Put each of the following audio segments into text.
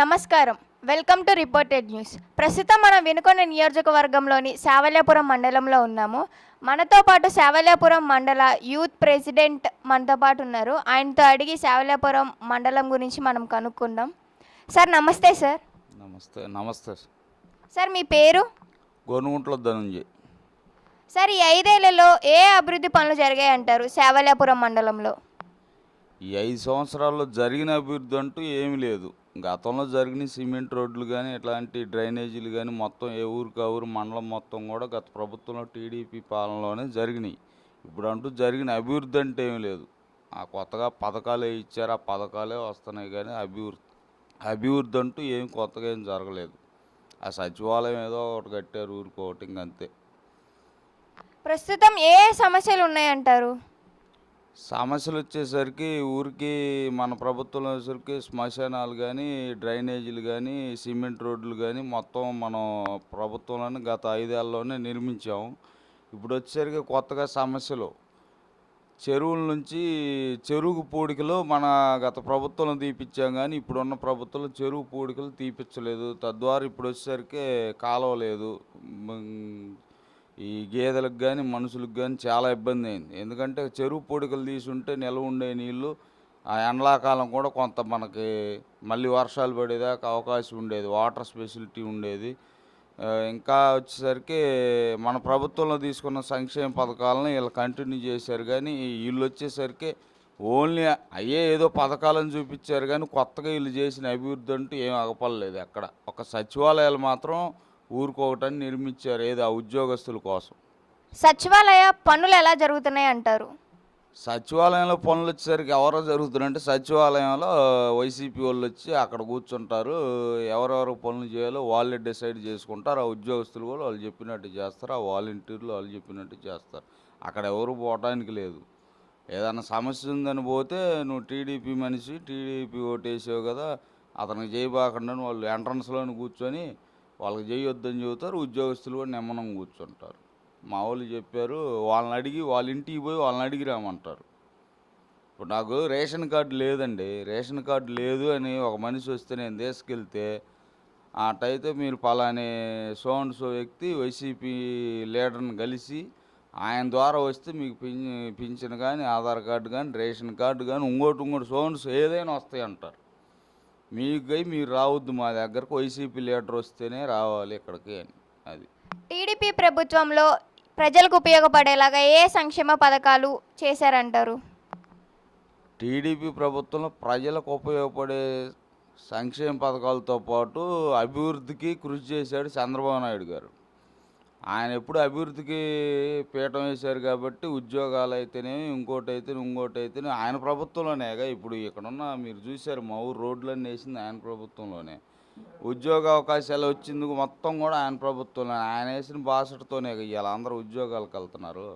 నమస్కారం. Welcome to reported news. ప్రస్తుతం మనం వినుకొండ నియోజకవర్గంలోని శావల్యాపురం మండలంలో ఉన్నాము. మనతో పాటు శావల్యాపురం మండల యూత్ ప్రెసిడెంట్ మనతో పాటు ఉన్నారు. ఆయనతో అడిగి శావల్యాపురం మండలం గురించి మనం కనుక్కుందాం. సార్ నమస్తే సార్. నమస్తే నమస్తే సార్. సార్ మీ పేరు? గోనుగుంట్ల ధనంజయ్. సార్ ఈ ఐదేళ్ళలో ఏ అభివృద్ధి పనులు జరిగాయి అంటారు శావల్యాపురం మండలంలో? ఈ ఐదు సంవత్సరాల్లో జరిగిన అభివృద్ధి అంటూ ఏమీ లేదు. గతంలో జరిగిన సిమెంట్ రోడ్లు కానీ ఇట్లాంటి డ్రైనేజీలు కానీ మొత్తం ఏ ఊరికి ఆ ఊరు మండలం మొత్తం కూడా గత ప్రభుత్వంలో టీడీపీ పాలనలోనే జరిగినాయి. ఇప్పుడు అంటూ జరిగిన అభివృద్ధి అంటే ఏమీ లేదు. ఆ కొత్తగా పథకాలు ఇచ్చారు ఆ పథకాలే వస్తున్నాయి కానీ అభివృద్ధి అభివృద్ధి అంటూ ఏం కొత్తగా ఏం జరగలేదు. ఆ సచివాలయం ఏదో ఒకటి కట్టారు ఊరుకోవటం అంతే ప్రస్తుతం ఏ ఏ సమస్యలు ఉన్నాయంటారు? సమస్యలు వచ్చేసరికి ఊరికి మన ప్రభుత్వం వచ్చేసరికి శ్మశానాలు కానీ డ్రైనేజీలు కానీ సిమెంట్ రోడ్లు కానీ మొత్తం మనం ప్రభుత్వంలోనే గత ఐదేళ్ళలోనే నిర్మించాము ఇప్పుడు వచ్చేసరికి కొత్తగా సమస్యలు. చెరువుల నుంచి చెరువు పూడికలు మన గత ప్రభుత్వంలో తీపిచ్చాం కానీ ఇప్పుడున్న ప్రభుత్వం చెరువు పూడికలు తీపిచ్చలేదు. తద్వారా ఇప్పుడు వచ్చేసరికి కాలువ లేదు. ఈ గేదెలకు కానీ మనుషులకు కానీ చాలా ఇబ్బంది అయింది. ఎందుకంటే చెరువు పొడికలు తీసుంటే నిల్వ ఉండే నీళ్ళు ఆ ఎండాకాలం కూడా కొంత మనకి మళ్ళీ వర్షాలు పడేదాకా అవకాశం ఉండేది. వాటర్ స్పెసిలిటీ ఉండేది. ఇంకా వచ్చేసరికి మన ప్రభుత్వంలో తీసుకున్న సంక్షేమ పథకాలను వీళ్ళు కంటిన్యూ చేశారు. కానీ వీళ్ళు వచ్చేసరికి ఓన్లీ అయ్యే ఏదో పథకాలను చూపించారు. కానీ కొత్తగా వీళ్ళు చేసిన అభివృద్ధి అంటూ ఏం అగపడలేదు ఎక్కడ. ఒక సచివాలయాలు మాత్రం ఊరుకోవటాన్ని నిర్మించారు ఏదో ఆ ఉద్యోగస్తుల కోసం. సచివాలయ పనులు ఎలా జరుగుతున్నాయి అంటారు? సచివాలయంలో పనులు వచ్చేసరికి ఎవరో జరుగుతున్నాయంటే సచివాలయంలో వైసీపీ వాళ్ళు వచ్చి అక్కడ కూర్చుంటారు. ఎవరెవరు పనులు చేయాలో వాళ్ళే డిసైడ్ చేసుకుంటారు. ఆ ఉద్యోగస్తులు కూడా వాళ్ళు చెప్పినట్టు చేస్తారు. ఆ వాలంటీర్లు వాళ్ళు చెప్పినట్టు చేస్తారు. అక్కడ ఎవరు పోవటానికి లేదు. ఏదైనా సమస్య ఉందని పోతే నువ్వు టీడీపీ మనిషి టీడీపీ ఓటేసావు కదా అతనికి చేయబాకుండా వాళ్ళు ఎంట్రన్స్లోని కూర్చొని వాళ్ళకి చేయొద్దని చెబుతారు ఉద్యోగస్తులు కూడా నిమ్మనం కూర్చుంటారు. మా వాళ్ళు చెప్పారు వాళ్ళని అడిగి వాళ్ళ ఇంటికి పోయి వాళ్ళని అడిగి రామంటారు ఇప్పుడు నాకు రేషన్ కార్డు లేదండి. రేషన్ కార్డు లేదు అని ఒక మనిషి వస్తే నేను తీసుకెళ్తే అటైతే మీరు పలాని సో అండ్ సో వ్యక్తి వైసీపీ లీడర్ని కలిసి ఆయన ద్వారా వస్తే మీకు పింఛన్ కానీ ఆధార్ కార్డు కానీ రేషన్ కార్డు కానీ ఇంకోటి ఇంకోటి సో అండ్ సో ఏదైనా వస్తాయి అంటారు. మీకు మీరు రావద్దు మా దగ్గరకు వైసీపీ లీడర్ వస్తేనే రావాలి ఇక్కడికి అని. అది. టీడీపీ ప్రభుత్వంలో ప్రజలకు ఉపయోగపడేలాగా ఏ సంక్షేమ పథకాలు చేశారంటారు? టీడీపీ ప్రభుత్వంలో ప్రజలకు ఉపయోగపడే సంక్షేమ పథకాలతో పాటు అభివృద్ధికి కృషి చేశాడు చంద్రబాబు నాయుడు గారు. ఆయన ఎప్పుడు అభివృద్ధికి పీఠం వేశారు కాబట్టి ఉద్యోగాలు అయితేనేమి ఇంకోటి అయితే ఇంకోటి అయితే ఆయన ప్రభుత్వంలోనేగా ఇప్పుడు ఇక్కడున్న మీరు చూశారు మా ఊరు రోడ్లన్నీ వేసింది ఆయన ప్రభుత్వంలోనే. ఉద్యోగ అవకాశాలు వచ్చింది మొత్తం కూడా ఆయన ప్రభుత్వంలో ఆయన వేసిన బాసటతోనే ఇవాళ అందరూ ఉద్యోగాలకు వెళ్తున్నారు.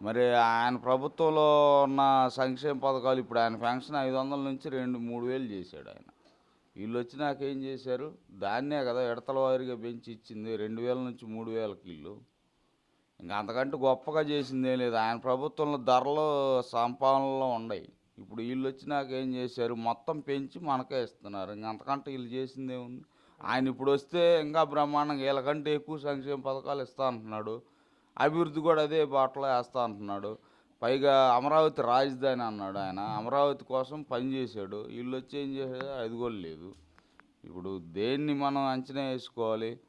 మరి ఆయన ప్రభుత్వంలో ఉన్న సంక్షేమ పథకాలు ఇప్పుడు ఆయన పెన్షన్ ఐదు వందల నుంచి రెండు మూడు వేలు చేశాడు ఆయన. వీళ్ళు వచ్చినాక ఏం చేశారు? దాన్నే కదా ఎడతల వారిగా పెంచి ఇచ్చింది. రెండు వేల నుంచి మూడు వేలకి ఇల్లు. ఇంకా అంతకంటే గొప్పగా చేసిందే లేదు. ఆయన ప్రభుత్వంలో ధరలు సంపాదనలో ఉన్నాయి ఇప్పుడు వీళ్ళు వచ్చినాక ఏం చేశారు? మొత్తం పెంచి మనకే ఇస్తున్నారు. ఇంక అంతకంటే వీళ్ళు చేసిందే ఉంది ఆయన ఇప్పుడు వస్తే ఇంకా బ్రహ్మాండంగా వీళ్ళకంటే ఎక్కువ సంక్షేమ పథకాలు ఇస్తా అంటున్నాడు. అభివృద్ధి కూడా అదే బాటలో వేస్తా అంటున్నాడు. పైగా అమరావతి రాజధాని అన్నాడు ఆయన. అమరావతి కోసం పనిచేశాడు వీళ్ళు వచ్చి ఏం చేశారు? అది కూడా లేదు. ఇప్పుడు దేన్ని మనం అంచనా వేసుకోవాలి?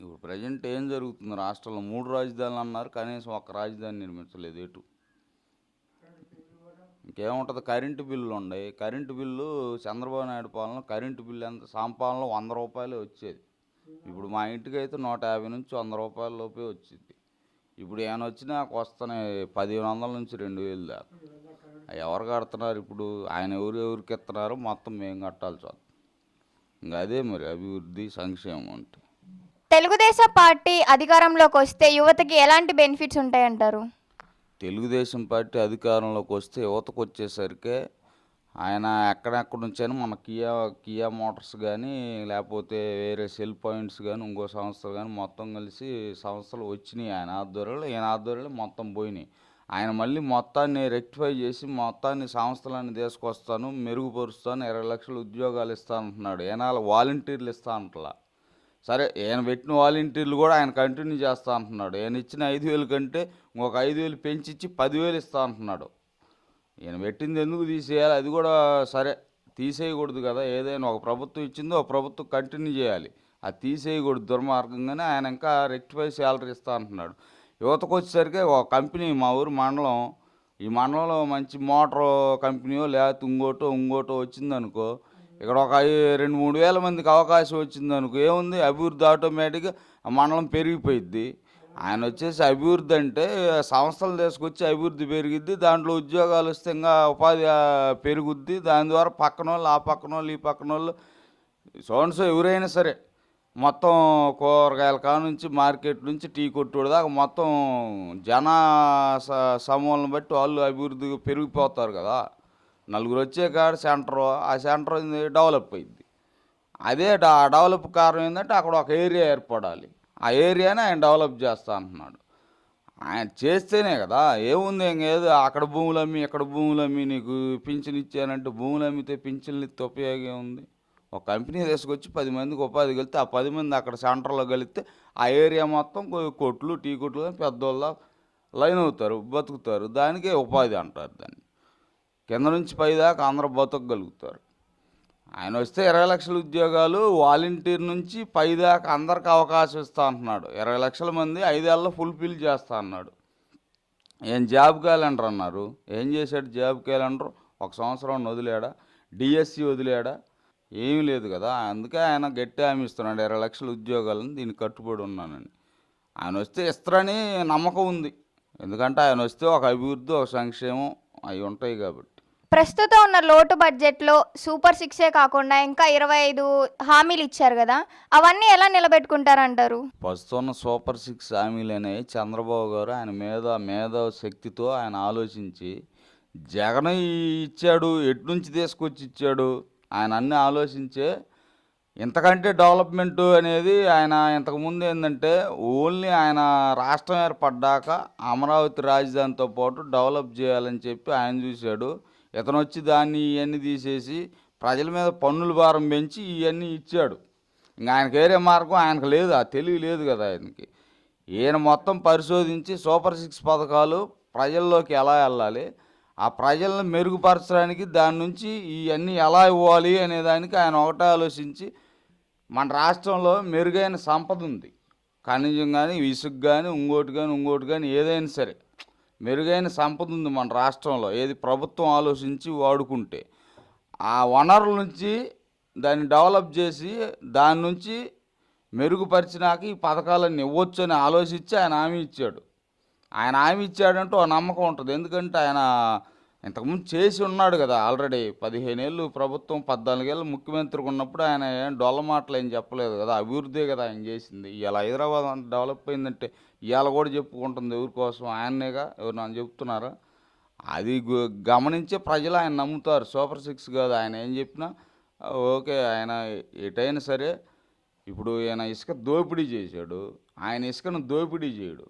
ఇప్పుడు ప్రజెంట్ ఏం జరుగుతుంది? రాష్ట్రంలో మూడు రాజధానులు అన్నారు. కనీసం ఒక రాజధాని నిర్మించలేదు ఎటు. ఇంకేముంటుంది? కరెంటు బిల్లు ఉన్నాయి. కరెంటు బిల్లు చంద్రబాబు నాయుడు పాలన కరెంటు బిల్లు ఎంత? సంపాదనలో వంద రూపాయలే వచ్చేది. ఇప్పుడు మా ఇంటికి అయితే నూట యాభై నుంచి వంద రూపాయల లోపే వచ్చింది. ఇప్పుడు ఏమైనా వచ్చినా వస్తున్నాయి. పదిహేను వందల నుంచి రెండు వేలు దాకా. ఎవరు కడుతున్నారు? ఇప్పుడు ఆయన ఎవరు ఎవరికి ఇస్తున్నారు? మొత్తం మేము కట్టాల్సి వస్తుంది ఇంకా అదే మరి అభివృద్ధి సంక్షేమం అంటే. తెలుగుదేశం పార్టీ అధికారంలోకి వస్తే యువతకి ఎలాంటి బెనిఫిట్స్ ఉంటాయంటారు? తెలుగుదేశం పార్టీ అధికారంలోకి వస్తే యువతకు వచ్చేసరికి ఆయన ఎక్కడెక్కడ నుంచైనా మన కియా కియా మోటార్స్ కానీ లేకపోతే వేరే సెల్ పాయింట్స్ కానీ ఇంకో సంస్థలు కానీ మొత్తం కలిసి సంస్థలు వచ్చినాయి. ఆయన ఆధ్వర్యంలో ఈయన ఆధ్వర్యంలో మొత్తం పోయినాయి. ఆయన మళ్ళీ మొత్తాన్ని రెక్టిఫై చేసి మొత్తాన్ని సంస్థలన్నీ తీసుకొస్తాను మెరుగుపరుస్తాను ఇరవై లక్షల ఉద్యోగాలు ఇస్తా అంటున్నాడు. ఏనాల వాలంటీర్లు ఇస్తా అంటలా. సరే ఈయన పెట్టిన వాలంటీర్లు కూడా ఆయన కంటిన్యూ చేస్తా అంటున్నాడు. ఈయన ఇచ్చిన ఐదు వేలు కంటే ఇంకొక ఐదు వేలు పెంచి ఇచ్చి పదివేలు ఇస్తా అంటున్నాడు. ఈయన పెట్టింది ఎందుకు తీసేయాలి? అది కూడా సరే. తీసేయకూడదు కదా. ఏదైనా ఒక ప్రభుత్వం ఇచ్చిందో ఒక ప్రభుత్వం కంటిన్యూ చేయాలి. అది తీసేయకూడదు దుర్మార్గంగానే. ఆయన ఇంకా రెక్టిఫై శాలరీ ఇస్తా అంటున్నాడు. యువతకు వచ్చేసరికి ఒక కంపెనీ మా ఊరు మండలం ఈ మండలంలో మంచి మోటార్ కంపెనీయో లేకపోతే ఇంకోటో ఇంకోటో వచ్చిందనుకో ఇక్కడ ఒక రెండు మూడు వేల మందికి అవకాశం వచ్చిందనుకో ఏముంది? అభివృద్ధి ఆటోమేటిక్గా ఆ మండలం పెరిగిపోయిద్ది. ఆయన వచ్చేసి అభివృద్ధి అంటే సంస్థలు తీసుకొచ్చి అభివృద్ధి పెరిగిద్ది దాంట్లో ఉద్యోగాలు వస్తే ఇంకా ఉపాధి పెరుగుద్ది. దాని ద్వారా పక్కన వాళ్ళు ఆ పక్కన వాళ్ళు ఈ పక్కన వాళ్ళు సోన్సో ఎవరైనా సరే మొత్తం కూరగాయల కా నుంచి మార్కెట్ నుంచి టీ కొట్టుడు దాకా మొత్తం జన స- సమూహాలను బట్టి వాళ్ళు అభివృద్ధి పెరిగిపోతారు కదా. నలుగురు వచ్చే కాడ సెంటర్ ఆ సెంటర్ డెవలప్ అయింది అదే డెవలప్ కారణం ఏంటంటే అక్కడ ఒక ఏరియా ఏర్పడాలి. ఆ ఏరియాని ఆయన డెవలప్ చేస్తా అంటున్నాడు. ఆయన చేస్తేనే కదా ఏముంది ఇంకేదో అక్కడ భూములు అమ్మి ఇక్కడ భూములు అమ్మి నీకు పింఛన్ ఇచ్చానంటే భూములు అమ్మితే పింఛన్లు ఇస్తే ఉపయోగం ఉంది ఒక కంపెనీ తీసుకొచ్చి పది మందికి ఉపాధి కలిగితే ఆ పది మంది అక్కడ సెంటర్లో కలిస్తే ఆ ఏరియా మొత్తం కొట్లు టీ కొట్లు పెద్దోళ్ళ లైన్ అవుతారు బతుకుతారు. దానికే ఉపాధి అంటారు దాన్ని. కింద నుంచి పైదాకా అందరూ బతకగలుగుతారు. ఆయన వస్తే ఇరవై లక్షల ఉద్యోగాలు వాలంటీర్ నుంచి పైదాకా అందరికి అవకాశం ఇస్తా అంటున్నాడు. ఇరవై లక్షల మంది ఐదేళ్ళలో ఫుల్ఫిల్ చేస్తా అన్నాడు. ఏం జాబ్ క్యాలెండర్ అన్నారు. ఏం చేశాడు జాబ్ క్యాలెండర్? ఒక సంవత్సరం వదిలాడా? డిఎస్సి వదిలాడా? ఏమీ లేదు కదా. అందుకే ఆయన గట్టి హామీ ఇస్తున్నాడు. ఇరవై లక్షల ఉద్యోగాలను దీనికి కట్టుబడి ఉన్నానని. ఆయన వస్తే ఇస్తారని నమ్మకం ఉంది. ఎందుకంటే ఆయన వస్తే ఒక అభివృద్ధి ఒక సంక్షేమం అవి ఉంటాయి కాబట్టి. ప్రస్తుతం ఉన్న లోటు బడ్జెట్లో సూపర్ సిక్సే కాకుండా ఇంకా ఇరవై ఐదు హామీలు ఇచ్చారు కదా అవన్నీ ఎలా నిలబెట్టుకుంటారంటారు? ప్రస్తుతం ఉన్న సూపర్ సిక్స్ హామీలు అనేవి చంద్రబాబు గారు ఆయన మీద మేధో శక్తితో ఆయన ఆలోచించి జగన్ ఇచ్చాడు ఎటు నుంచి తీసుకొచ్చి ఇచ్చాడు ఆయన అన్ని ఆలోచించే ఇంతకంటే డెవలప్మెంట్ అనేది ఆయన ఇంతకుముందు ఏంటంటే ఓన్లీ ఆయన రాష్ట్రం ఏర్పడ్డాక అమరావతి రాజధానితో పాటు డెవలప్ చేయాలని చెప్పి ఆయన చూశాడు. ఇతను వచ్చి దాన్ని ఇవన్నీ తీసేసి ప్రజల మీద పన్నుల భారం పెంచి ఇవన్నీ ఇచ్చాడు. ఇంకా ఆయనకి వేరే మార్గం ఆయనకు లేదు ఆ తెలివి లేదు కదా ఆయనకి. ఈయన మొత్తం పరిశోధించి సూపర్ సిక్స్ పథకాలు ప్రజల్లోకి ఎలా వెళ్ళాలి ఆ ప్రజలను మెరుగుపరచడానికి దాని నుంచి ఇవన్నీ ఎలా ఇవ్వాలి అనే దానికి ఆయన ఒకటే ఆలోచించి మన రాష్ట్రంలో మెరుగైన సంపద ఉంది. ఖనిజం కానీ ఇసుక కానీ ఇంకోటి కానీ ఇంకోటి కానీ ఏదైనా సరే. మెరుగైన సంపద ఉంది మన రాష్ట్రంలో. ఏది ప్రభుత్వం ఆలోచించి వాడుకుంటే. ఆ వనరుల నుంచి దాన్ని డెవలప్ చేసి దాని నుంచి మెరుగుపరిచినాక ఈ పథకాలన్నీ ఇవ్వచ్చు అని ఆలోచించి ఆయన హామీ ఇచ్చాడు. ఆయన హామీ ఇచ్చాడంటే ఒక నమ్మకం ఉంటుంది. ఎందుకంటే ఆయన ఇంతకుముందు చేసి ఉన్నాడు కదా ఆల్రెడీ పదిహేను ఏళ్ళు ప్రభుత్వం పద్నాలుగేళ్ళు ముఖ్యమంత్రికి ఉన్నప్పుడు ఆయన ఏం డొల్ల మాటలు ఏం చెప్పలేదు కదా అభివృద్ధే కదా ఆయన చేసింది. ఇవాళ హైదరాబాద్ అంత డెవలప్ అయిందంటే ఇవాళ కూడా చెప్పుకుంటుంది ఎవరి కోసం ఆయన్నేగా ఎవరు నన్ను చెప్తున్నారు? అది గమనించే ప్రజలు ఆయన నమ్ముతారు. సూపర్ సిక్స్ కాదు ఆయన ఏం చెప్పినా ఓకే ఆయన ఎటైనా సరే ఇప్పుడు ఈయన ఇసుక దోపిడీ చేశాడు ఆయన ఇసుకను దోపిడీ చేయడు.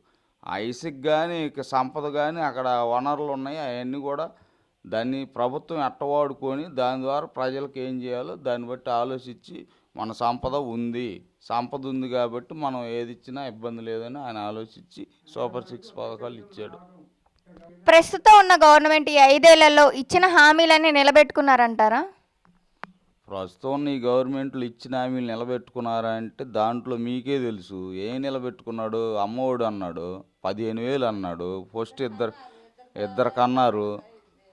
ఆ ఇసుక కానీ ఇక సంపద కానీ అక్కడ వనరులు ఉన్నాయి. అవన్నీ కూడా దాన్ని ప్రభుత్వం ఎట్టవాడుకొని దాని ద్వారా ప్రజలకు ఏం చేయాలో దాన్ని బట్టి ఆలోచించి మన సంపద ఉంది. సంపద ఉంది కాబట్టి మనం ఏది ఇచ్చినా ఇబ్బంది లేదని ఆయన ఆలోచించి సూపర్ సిక్స్ పథకాలు ఇచ్చాడు. ప్రస్తుతం ఉన్న గవర్నమెంట్ ఈ ఐదేళ్ళలో ఇచ్చిన హామీలన్నీ నిలబెట్టుకున్నారంటారా? ప్రస్తుతం ఉన్న ఈ గవర్నమెంట్లు ఇచ్చిన హామీలు నిలబెట్టుకున్నారా అంటే దాంట్లో మీకే తెలుసు. ఏం నిలబెట్టుకున్నాడు? అమ్మఒడు అన్నాడు. పదిహేను వేలు అన్నాడు ఫస్ట్ ఇద్దరు ఇద్దరు కన్నారు.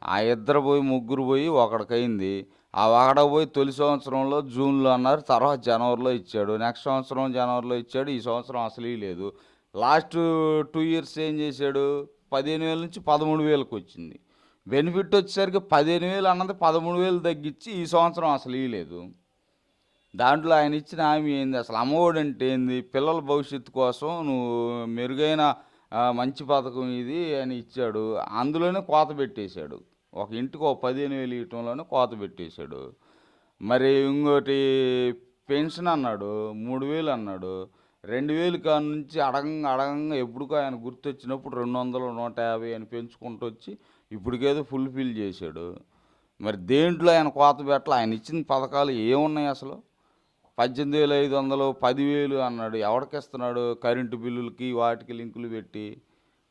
ఆ ఇద్దరు పోయి ముగ్గురు పోయి ఒకడికైంది ఆ ఒకడ పోయి తొలి సంవత్సరంలో జూన్లో అన్నారు. తర్వాత జనవరిలో ఇచ్చాడు. నెక్స్ట్ సంవత్సరం జనవరిలో ఇచ్చాడు. ఈ సంవత్సరం అసలు లేదు. లాస్ట్ టూ ఇయర్స్ ఏం చేశాడు? పదిహేను వేల నుంచి పదమూడు వేలకు వచ్చింది. బెనిఫిట్ వచ్చేసరికి పదిహేను వేలు అన్నది పదమూడు వేలు తగ్గించి ఈ సంవత్సరం అసలు ఇవ్వలేదు దాంట్లో ఆయన ఇచ్చిన హామీ ఏంది? అసలు అమ్మఒడి అంటే ఏంది? పిల్లల భవిష్యత్తు కోసం నువ్వు మెరుగైన మంచి పథకం ఇది అని ఇచ్చాడు. అందులోనే కోత పెట్టేశాడు. ఒక ఇంటికి ఒక పదిహేను వేలు ఇవ్వటంలోనే కోత పెట్టేశాడు. మరి ఇంకోటి పెన్షన్ అన్నాడు మూడు వేలు అన్నాడు. రెండు వేలు కాడ నుంచి అడగంగా అడగంగా ఎప్పుడుకో ఆయన గుర్తొచ్చినప్పుడు రెండు వందలు నూట యాభై అని పెంచుకుంటూ వచ్చి ఇప్పటికేదో ఫుల్ఫిల్ చేశాడు. మరి దేంట్లో ఆయన కోత పెట్టాలి? ఆయన ఇచ్చిన పథకాలు ఏమున్నాయి అసలు? పద్దెనిమిది వేలు ఐదు వందలు పదివేలు అన్నాడు. ఎవరికి ఇస్తున్నాడు కరెంటు బిల్లులకి వాటికి లింకులు పెట్టి?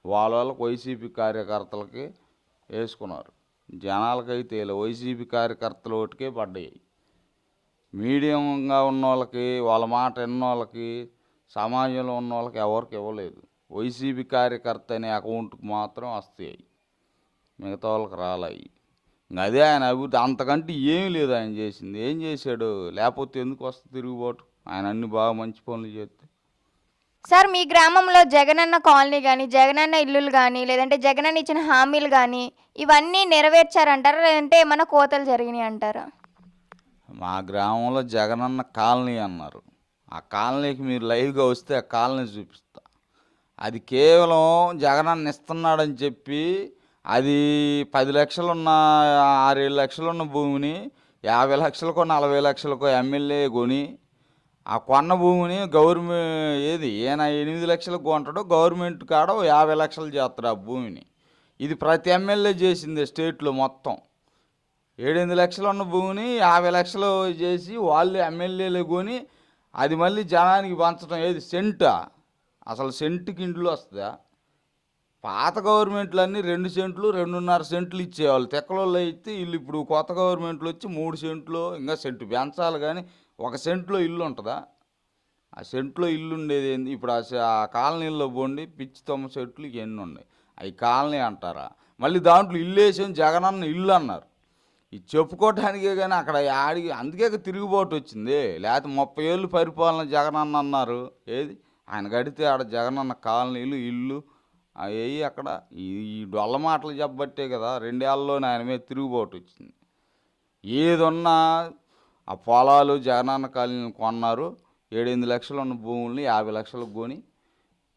వాళ్ళ వాళ్ళకి వైసీపీ కార్యకర్తలకి వేసుకున్నారు. జనాలకైతే ఇలా వైసీపీ కార్యకర్తలు ఒకటికే పడ్డాయి. మీడియంగా ఉన్న వాళ్ళకి వాళ్ళ మాట విన్న వాళ్ళకి సమాజంలో ఉన్న వాళ్ళకి ఎవరికి ఇవ్వలేదు. వైసీపీ కార్యకర్త అనే అకౌంట్కి మాత్రం వస్తాయి మిగతా వాళ్ళకి రాలాయి అదే ఆయన అభివృద్ధి. అంతకంటే ఏమీ లేదు ఆయన చేసింది. ఏం చేశాడు? లేకపోతే ఎందుకు వస్తుంది తిరుగుబాటు? ఆయన అన్ని బాగా మంచి పనులు చేస్తే. సార్ మీ గ్రామంలో జగనన్న కాలనీ కానీ జగనన్న ఇల్లులు కానీ లేదంటే జగనన్న ఇచ్చిన హామీలు కానీ ఇవన్నీ నెరవేర్చారంటారా? లేదంటే ఏమైనా కోతలు జరిగినాయి అంటారా? మా గ్రామంలో జగనన్న కాలనీ అన్నారు. ఆ కాలనీకి మీరు లైవ్గా వస్తే ఆ కాలనీ చూపిస్తా. అది కేవలం జగనన్న ఇస్తున్నాడని చెప్పి అది పది లక్షలున్న ఆరేడు లక్షలున్న భూమిని యాభై లక్షలకో నలభై లక్షలకో ఎమ్మెల్యే కొని ఆ కొన్న భూమిని గవర్నమెంట్ ఏది? ఈయన ఎనిమిది లక్షలకు కొంటాడో గవర్నమెంట్ కాడ యాభై లక్షలు చేస్తాడు ఆ భూమిని. ఇది ప్రతి ఎమ్మెల్యే చేసింది స్టేట్లో మొత్తం. ఏడెనిమిది లక్షలు ఉన్న భూమిని యాభై లక్షలు చేసి వాళ్ళు ఎమ్మెల్యేలు కొని అది మళ్ళీ జనానికి పంచడం ఏది? సెంటా? అసలు సెంటుకి ఇండ్లు వస్తుందా? పాత గవర్నమెంట్లు అన్నీ రెండు సెంట్లు రెండున్నర సెంట్లు ఇచ్చేవాళ్ళు. తెక్కలలో అయితే ఇల్లు ఇప్పుడు కొత్త గవర్నమెంట్లు వచ్చి మూడు సెంట్లు ఇంకా సెంటు పెంచాలి కానీ ఒక సెంట్లో ఇల్లు ఉంటుందా? ఆ సెంట్లో ఇల్లు ఉండేది ఏంది? ఇప్పుడు ఆ కాలనీల్లో పోండి పిచ్చి తొమ్మ సెంట్లు ఇవన్నీ ఉన్నాయి. అవి కాలనీ అంటారా? మళ్ళీ దాంట్లో ఇల్లు వేసాం జగనన్న ఇల్లు అన్నారు. ఇది చెప్పుకోవటానికే కానీ అక్కడ ఆడికి అందుకే తిరుగుబాటు వచ్చింది. లేకపోతే ముప్పై ఏళ్ళు పరిపాలన జగనన్న అన్నారు. ఏది? ఆయన గడితే ఆడ జగనన్న కాలనీలు ఇల్లు అవి అక్కడ ఈ డొల్ల మాటలు చెప్పబట్టే కదా రెండేళ్ళలో ఆయన మీద తిరుగుబాటు వచ్చింది. ఏదున్నా ఆ పొలాలు జగనన్న కాలనీలు కొన్నారు. ఏడెనిమిది లక్షలు ఉన్న భూముల్ని యాభై లక్షలకు కొని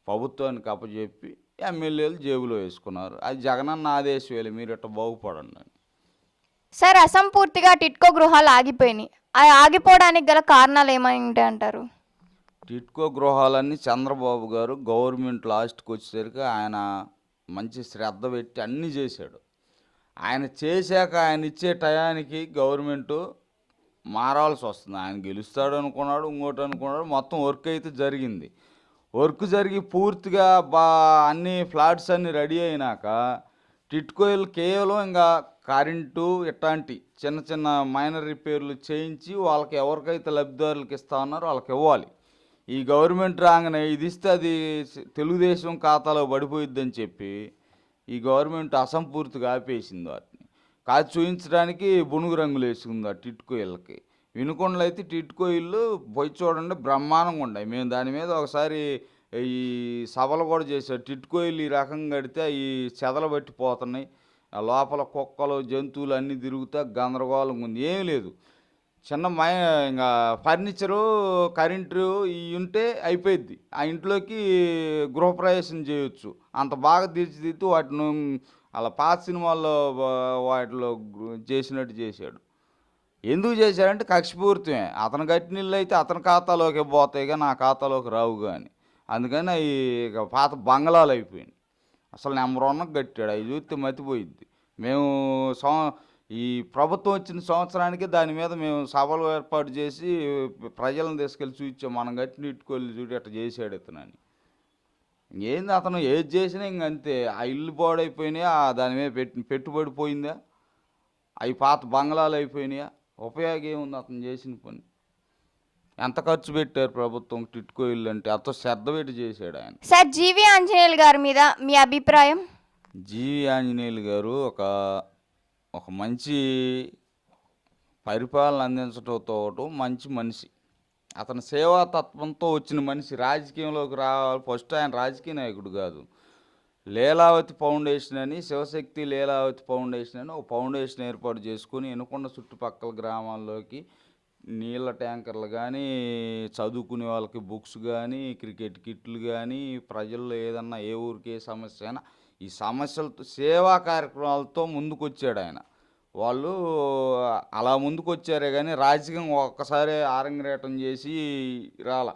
ప్రభుత్వానికి అప్పచెప్పి ఎమ్మెల్యేలు జేబులో వేసుకున్నారు. అది జగనన్న ఆదేశం మీరు ఇట్ట బాగుపడండి అని. సార్ అసంపూర్తిగా టిట్కో గృహాలు ఆగిపోయినాయి. అవి ఆగిపోవడానికి గల కారణాలు ఏమై ఉంటాయి అంటారు? టిట్కో గృహాలన్నీ చంద్రబాబు గారు గవర్నమెంట్ లాస్ట్కి వచ్చేసరికి ఆయన మంచి శ్రద్ధ పెట్టి అన్నీ చేశాడు. ఆయన చేశాక ఆయన ఇచ్చే టయానికి గవర్నమెంటు మారాల్సి వస్తుంది. ఆయన గెలుస్తాడు అనుకున్నాడు ఇంకోటి అనుకున్నాడు మొత్తం వర్క్ అయితే జరిగింది. వర్క్ జరిగి పూర్తిగా బా అన్ని ఫ్లాట్స్ అన్నీ రెడీ అయినాక టిట్కోయిల్ కేవలం ఇంకా కరెంటు ఇట్లాంటి చిన్న చిన్న మైనర్ రిపేర్లు చేయించి వాళ్ళకి ఎవరికైతే లబ్ధిదారులకు ఇస్తా ఉన్నారో వాళ్ళకి ఇవ్వాలి. ఈ గవర్నమెంట్ రాగానే ఇది ఇస్తే అది తెలుగుదేశం ఖాతాలో పడిపోయిద్దని చెప్పి ఈ గవర్నమెంట్ అసంపూర్తిగా ఆపేసింది వాటిని. కాదు చూపించడానికి బునుగు రంగులు వేసుకుంది ఆ టిట్కో ఇళ్ళకి. వినుకొండలు అయితే టిట్కో ఇల్లు పోయి చూడండి బ్రహ్మాండంగా ఉన్నాయి. మేము దాని మీద ఒకసారి ఈ సభలు కూడా చేసాం టిట్కో ఇల్లు ఈ రకంగా కడితే ఈ చెదలు పట్టిపోతున్నాయి. ఆ లోపల కుక్కలు జంతువులు అన్నీ తిరుగుతా గందరగోళం ఉంది. ఏమీ లేదు. చిన్న మై ఇంకా ఫర్నిచరు కరెంటు ఇవి ఉంటే అయిపోయిద్ది. ఆ ఇంట్లోకి గృహప్రవేశం చేయొచ్చు. అంత బాగా తీర్చిదిద్ది వాటిని అలా పాత సినిమాల్లో వాటిలో చేసినట్టు చేశాడు. ఎందుకు చేశాడంటే కక్షపూరితమే అతను కట్టిన ఇల్లు అయితే అతని ఖాతాలోకి పోతాయి కానీ నా ఖాతాలోకి రావు కానీ. అందుకని అవి ఇక పాత బంగళాలు అయిపోయినాయి. అసలు నెంబర్ వన్ కట్టాడు. అవి చూస్తే మతిపోయిద్ది. మేము సం ఈ ప్రభుత్వం వచ్చిన సంవత్సరానికి దాని మీద మేము సభలు ఏర్పాటు చేసి ప్రజలను తీసుకెళ్ళి చూపించాం. మనం కట్టిన ఇట్టుకోళ్ళు చూడి అట్లా చేసాడు ఇతనని. ఏంది అతను ఏది చేసినా ఇంక అంతే. ఆ ఇల్లు పాడైపోయినాయా? దాని మీద పెట్టి పెట్టుబడి పోయిందా? అవి పాత బంగ్లాలు అయిపోయినాయా? ఉపయోగం ఏముంది అతను చేసిన పని? ఎంత ఖర్చు పెట్టారు ప్రభుత్వం టిట్కో ఇల్లు అంటే? అంత శ్రద్ధ పెట్టి చేశాడు ఆయన. సార్ జీవి ఆంజనేయులు గారి మీద మీ అభిప్రాయం? జీవి ఆంజనేయులు గారు ఒక ఒక మంచి పరిపాలన అందించడంతో మంచి మనిషి. అతను సేవా తత్వంతో వచ్చిన మనిషి రాజకీయంలోకి రావాలి. ఫస్ట్ ఆయన రాజకీయ నాయకుడు కాదు. లీలావతి ఫౌండేషన్ అని శివశక్తి లీలావతి ఫౌండేషన్ అని ఒక ఫౌండేషన్ ఏర్పాటు చేసుకుని ఎనుకొండ చుట్టుపక్కల గ్రామాల్లోకి నీళ్ళ ట్యాంకర్లు కానీ చదువుకునే వాళ్ళకి బుక్స్ కానీ క్రికెట్ కిట్లు కానీ ప్రజల్లో ఏదన్నా ఏ ఊరికి ఏ సమస్య అయినా ఈ సమస్యలతో సేవా కార్యక్రమాలతో ముందుకొచ్చాడు ఆయన వాళ్ళు అలా ముందుకొచ్చారే కానీ రాజకీయం ఒక్కసారి ఆరంగరేటం చేసి రాల.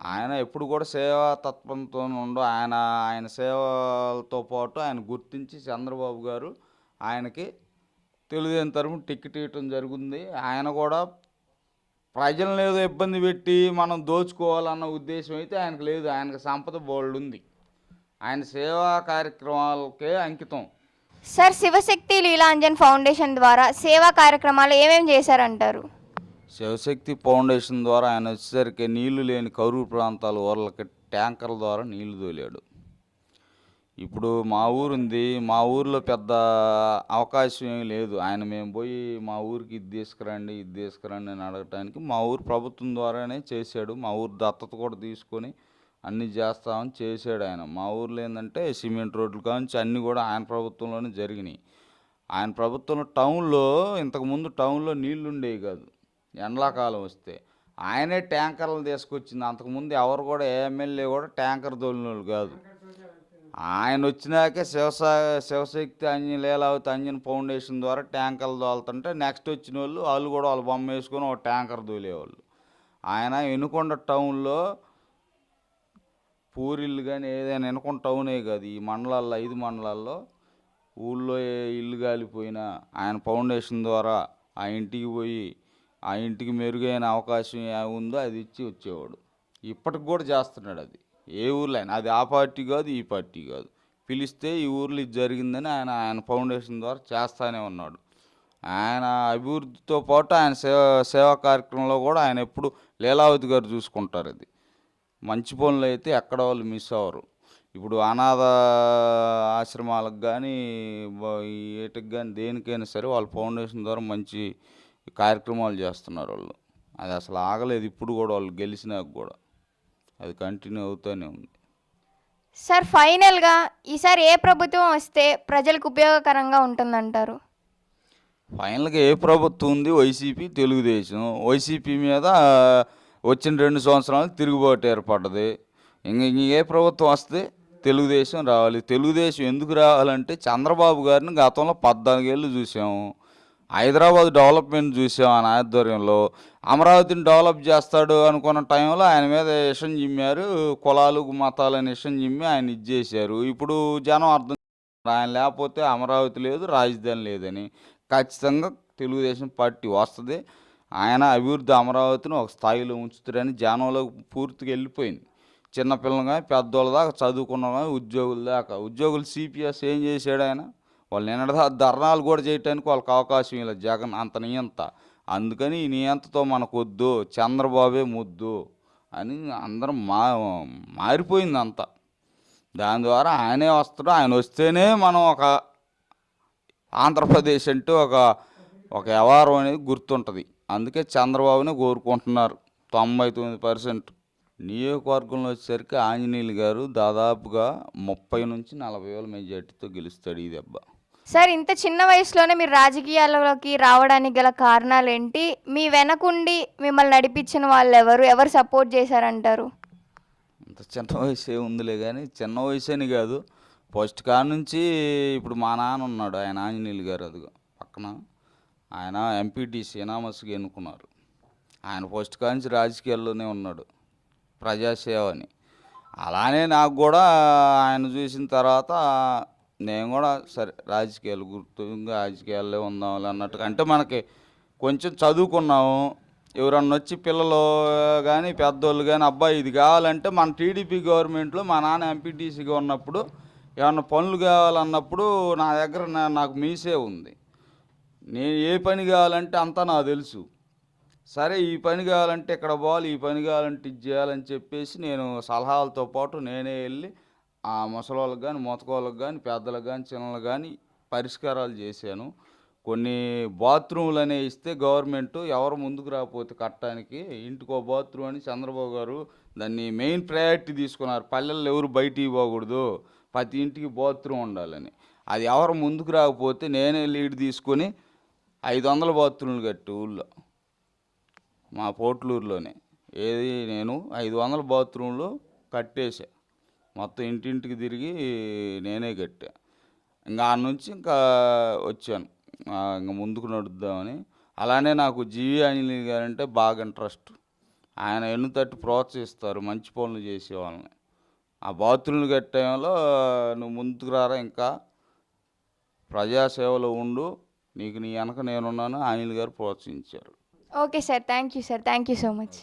ఆయన ఎప్పుడు కూడా సేవా తత్వంతో ఉండు. ఆయన ఆయన సేవలతో పాటు ఆయన గుర్తించి చంద్రబాబు గారు ఆయనకి తెలుగుదేశం తరఫున టికెట్ ఇవ్వటం జరిగింది. ఆయన కూడా ప్రజలను ఏదో ఇబ్బంది పెట్టి మనం దోచుకోవాలన్న ఉద్దేశం అయితే ఆయనకు లేదు. ఆయనకు సంపద బోల్డ్ ఉంది ఆయన సేవా కార్యక్రమాలకే అంకితం. సార్ శివశక్తి లీలాంజన్ ఫౌండేషన్ ద్వారా సేవా కార్యక్రమాలు ఏమేమి చేశారంటారు? శివశక్తి ఫౌండేషన్ ద్వారా ఆయన వచ్చేసరికి నీళ్ళు లేని కరువు ప్రాంతాల ఊర్లకి ట్యాంకర్ల ద్వారా నీళ్ళు తోలాడు. ఇప్పుడు మా ఊరు ఉంది మా ఊర్లో పెద్ద అవకాశం ఏమీ లేదు. ఆయన మేము పోయి మా ఊరికి ఇది తీసుకురండి ఇది తీసుకురండి అని అడగటానికి మా ఊరు ప్రభుత్వం ద్వారానే చేశాడు. మా ఊరు దత్తత కూడా తీసుకొని అన్నీ చేస్తామని చేశాడు ఆయన. మా ఊర్లో ఏంటంటే సిమెంట్ రోడ్లు కానించి అన్నీ కూడా ఆయన ప్రభుత్వంలోనే జరిగినాయి. ఆయన ప్రభుత్వంలో టౌన్లో ఇంతకుముందు టౌన్లో నీళ్ళు ఉండేవి కాదు. ఎండాకాలం వస్తే ఆయనే ట్యాంకర్లు తీసుకొచ్చింది. అంతకుముందు ఎవరు కూడా ఎమ్మెల్యే కూడా ట్యాంకర్ తోలినోళ్ళు కాదు. ఆయన వచ్చినాకే శివసా శివశక్తి అంజన్ లీలావతి అంజన్ ఫౌండేషన్ ద్వారా ట్యాంకర్లు తోలుతుంటే నెక్స్ట్ వచ్చిన వాళ్ళు వాళ్ళు కూడా వాళ్ళు బొమ్మ వేసుకొని ఒక ట్యాంకర్ తోలేవాళ్ళు. ఆయన ఎనుకొండ టౌన్లో పూరిల్లు కానీ ఏదైనా వినుకొండ టౌనే కాదు. ఈ మండలాల్లో ఐదు మండలాల్లో ఊళ్ళో ఏ ఇల్లు కాలిపోయినా ఆయన ఫౌండేషన్ ద్వారా ఆ ఇంటికి పోయి ఆ ఇంటికి మెరుగైన అవకాశం ఏ ఉందో అది ఇచ్చి వచ్చేవాడు. ఇప్పటికి కూడా చేస్తున్నాడు అది. ఏ ఊర్లో ఆయన అది ఆ పార్టీ కాదు ఈ పార్టీ కాదు. పిలిస్తే ఈ ఊర్లో ఇది జరిగిందని ఆయన ఆయన ఫౌండేషన్ ద్వారా చేస్తానే ఉన్నాడు. ఆయన అభివృద్ధితో పాటు ఆయన సేవ సేవా కార్యక్రమంలో కూడా ఆయన ఎప్పుడు లీలావతి గారు చూసుకుంటారు అది. మంచి పనులు అయితే ఎక్కడ వాళ్ళు మిస్ అవ్వరు. ఇప్పుడు అనాథ ఆశ్రమాలకు కానీ ఏటికి కానీ దేనికైనా సరే వాళ్ళ ఫౌండేషన్ ద్వారా మంచి కార్యక్రమాలు చేస్తున్నారు వాళ్ళు. అది అసలు ఆగలేదు ఇప్పుడు కూడా వాళ్ళు గెలిచినాక కూడా. అది కంటిన్యూ అవుతూనే ఉంది. సార్ ఫైనల్గా ఈసారి ఏ ప్రభుత్వం వస్తే ప్రజలకు ఉపయోగకరంగా ఉంటుందంటారు? ఫైనల్గా ఏ ప్రభుత్వం ఉంది? వైసీపీ తెలుగుదేశం. వైసీపీ మీద వచ్చిన రెండు సంవత్సరాలు తిరుగుబాటు ఏర్పడ్డది. ఇంక ఏ ప్రభుత్వం వస్తే తెలుగుదేశం రావాలి. తెలుగుదేశం ఎందుకు రావాలంటే చంద్రబాబు గారిని గతంలో పద్నాలుగేళ్ళు చూసాము. హైదరాబాద్ డెవలప్మెంట్ చూసాం ఆయన ఆధ్వర్యంలో. అమరావతిని డెవలప్ చేస్తాడు అనుకున్న టైంలో ఆయన మీద ఇషం చిమ్మారు. కులాలు మతాలని ఇషం చిమ్మి ఆయన ఇచ్చేసారు ఇప్పుడు జనం అర్థం ఆయన లేకపోతే అమరావతి లేదు రాజధాని లేదని. ఖచ్చితంగా తెలుగుదేశం పార్టీ వస్తుంది. ఆయన అభివృద్ధి అమరావతిని ఒక స్థాయిలో ఉంచుతారని జనంలో పూర్తిగా వెళ్ళిపోయింది. చిన్నపిల్లలు కానీ పెద్దోళ్ళ దాకా చదువుకున్న కానీ ఉద్యోగుల దాకా. ఉద్యోగులు సిపిఎస్ ఏం చేశాడు ఆయన? వాళ్ళు నిన్నటిదా ధర్నాలు కూడా చేయడానికి వాళ్ళకి అవకాశం ఇలా జగన్ అంత నియంత. అందుకని ఈ నియంతతో మనకు వద్దు చంద్రబాబే ముద్దు అని అందరం మా మారిపోయింది అంతా. దాని ద్వారా ఆయనే వస్తాడు. ఆయన వస్తేనే మనం ఒక ఆంధ్రప్రదేశ్ అంటే ఒక ఒక వ్యవహారం అనేది గుర్తుంటుంది. అందుకే చంద్రబాబుని కోరుకుంటున్నారు. తొంభై తొమ్మిది పర్సెంట్. నియోజకవర్గంలో వచ్చేసరికి ఆంజనేయులు గారు దాదాపుగా ముప్పై నుంచి నలభై వేల మెజార్టీతో గెలుస్తాడు ఈ దెబ్బ. సార్ ఇంత చిన్న వయసులోనే మీరు రాజకీయాలలోకి రావడానికి గల కారణాలు ఏంటి మీ వెనకుండి మిమ్మల్ని నడిపించిన వాళ్ళు ఎవరు ఎవరు సపోర్ట్ చేశారంటారు? అంత చిన్న వయసే ఉందిలే కానీ చిన్న వయసు అని కాదు. ఫస్ట్ కాడ నుంచి ఇప్పుడు మా నాన్న ఉన్నాడు ఆయన ఆంజనేయులు గారు అదిగో పక్కన. ఆయన ఎంపీటీసీ ఎనామస్గా ఎన్నుకున్నారు. ఆయన ఫస్ట్ కాంచి నుంచి రాజకీయాల్లోనే ఉన్నాడు. ప్రజాసేవ అని. అలానే నాకు కూడా ఆయన చూసిన తర్వాత నేను కూడా సరే రాజకీయాలు గుర్తు రాజకీయాల్లో ఉందాం అన్నట్టుగా అంటే మనకి కొంచెం చదువుకున్నాము. ఎవరన్నా వచ్చి పిల్లలు కానీ పెద్దోళ్ళు కానీ అబ్బాయి ఇది కావాలంటే మన టీడీపీ గవర్నమెంట్లో మా నాన్న ఎంపీటీసీగా ఉన్నప్పుడు ఏమన్నా పనులు కావాలన్నప్పుడు నా దగ్గర నాకు మీసే ఉంది. నేను ఏ పని కావాలంటే అంతా నాకు తెలుసు. సరే ఈ పని కావాలంటే ఇక్కడ పోవాలి? ఈ పని కావాలంటే ఇది చేయాలని చెప్పేసి నేను సలహాలతో పాటు నేనే వెళ్ళి ఆ ముసలోళ్ళకి కానీ మొతకోళ్ళకి కానీ పెద్దలకు కానీ చిన్నలకు కానీ పరిష్కారాలు చేశాను. కొన్ని బాత్రూములు అనే ఇస్తే గవర్నమెంట్ ఎవరు ముందుకు రాకపోతే కట్టడానికి ఇంటికో బాత్రూమ్ అని చంద్రబాబు గారు దాన్ని మెయిన్ ప్రయారిటీ తీసుకున్నారు. పల్లెల్లో ఎవరు బయటికి పోకూడదు. ప్రతి ఇంటికి బాత్రూమ్ ఉండాలని. అది ఎవరు ముందుకు రాకపోతే నేనే లీడ్ తీసుకొని ఐదు వందల బాత్రూమ్లు కట్టి ఊళ్ళో. మా పోట్లూరులోనే. ఏది నేను ఐదు వందల బాత్రూంలు కట్టేశా. మొత్తం ఇంటింటికి తిరిగి నేనే కట్టా. ఇంకా ఆ నుంచి ఇంకా వచ్చాను. ఇంకా ముందుకు నడుద్దామని. అలానే నాకు జీవి ఆంజనేయ గారంటే బాగా ఇంట్రెస్ట్. ఆయన ఎన్ను తట్టు ప్రోత్సహిస్తారు మంచి పనులు చేసే వాళ్ళని. ఆ బాత్రూమ్లు కట్టేలో నువ్వు ముందుకు రారా ఇంకా. ప్రజాసేవలో ఉండు. నీకు నీ వెనక నేనున్నాను అనిల్ గారు ప్రోత్సహించారు. Okay sir thank you sir thank you so much